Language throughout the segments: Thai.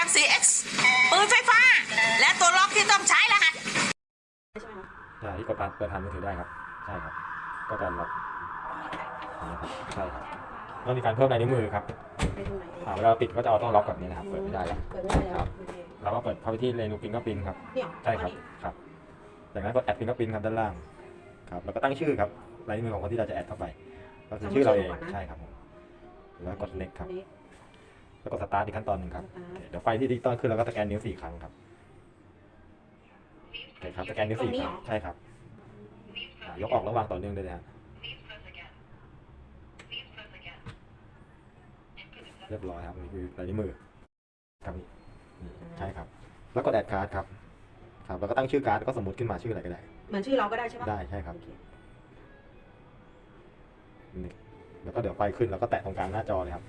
รังสี X ปืนไฟฟ้า และตัวล็อกที่ต้องใช้รหัสใช่ไหมคะใช่ที่กดผ่านเปิดผ่านมือถือได้ครับ ใช่ครับ ก็จะล็อกนะครับใช่ครับต้องมีการเพิ่มลายนิ้วมือครับไปตรงไหนอ่าเวลาปิดก็จะเอาต้องล็อกแบบนี้นะครับ เปิดไม่ได้แล้วเปิดไม่ได้แล้วครับโอเคเราก็เปิดเข้าไปที่เมนูฟิงเกอร์พินครับเนี่ยใช่ครับครับ จากนั้นกดแอดฟิงเกอร์พินครับด้านล่าง ครับแล้วก็ตั้งชื่อครับลายนิ้วมือของคนที่เราจะแอดเข้าไป ก็คือชื่อเราเอง ใช่ครับผมแล้วกด next ครับ next แล้วกดสตาร์ทอีกขั้นตอนหนึ่งครับ สตาร์ทโอเคเดี๋ยวไฟที่ดิจิตอลขึ้นแล้วก็สแกนนิ้วสี่ครั้งครับโอเคครับสแกนนิ้วสี่ครั้งใช่ครับอ่ายกออกระหว่างต่อเนื่องได้เลยฮะเรียบร้อยครับนี่คือลายนิ้วมือครับนี่นี่ใช่ครับ แล้วกดแอดการ์ดครับครับแล้วก็ตั้งชื่อการ์ดก็สมมติขึ้นมาชื่ออะไรก็ได้ เหมือนชื่อเราก็ได้ใช่ปะได้ใช่ครับ โอเนี่แล้วก็เดี๋ยวไฟขึ้นแล้วก็แตะตรงกลางหน้าจอเลยครับ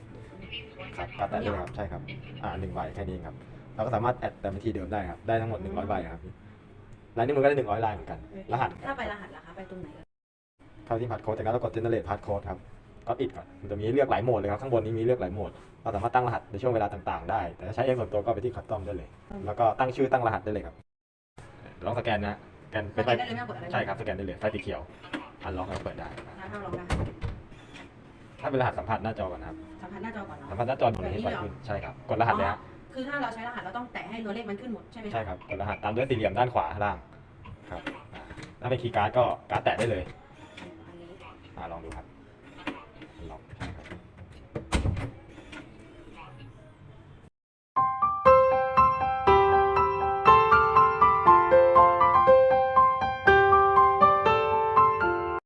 ครับก็แตะได้เลยครับใช่ครับอ่าหนึ่งใบแค่นี้เองครับเราก็สามารถแอดแต่บัญชีเดิมได้ครับได้ทั้งหมดหนึ่งร้อยใบครับลายนิ้วมือก็ได้หนึ่งร้อยลายเหมือนกัน รหัสถ้าไปรหัสล่ะคะไปตรงไหนเข้าที่พาสโค้ดจากนั้นเรากด generate passcode ครับก็อิดก่อนมันจะมีให้เลือกหลายโหมดเลยครับข้างบนนี้มีเลือกหลายโหมดเราสามารถตั้งรหัสในช่วงเวลาต่างๆ ได้ แต่ถ้าใช้เองส่วนตัวก็ไปที่ custom ได้เลย แล้วก็ตั้งชื่อตั้งรหัสได้เลยครับลองสแกนนะสแกนสเป็นแกไฟนได้เลยไม่ต้องกดอะไรใช่ครับสแกนได้เลยไฟสีเขียวอันล็อกแล้วเปิดได้ถ้าเราลองได้ ถ้าเป็นรหัสสัมผัสหน้าจอก่อนนะครับสัมผัสหน้าจอก่อนเนาะ สัมผัสหน้าจอตรงนี้ให้ไฟขึ้นใช่ครับกดรหัสเลยฮะคือถ้าเราใช้รหัสเราต้องแตะให้ตัวเลขมันขึ้นหมดใช่ไหมะใช่ครับกดรหัสตามด้วยสี่เหลี่ยมด้านขวาล่างครับอ่าถ้าเป็นคีย์การ์ดก็การ์ดแตะได้เลยอันนี้อ่าลองดูครับ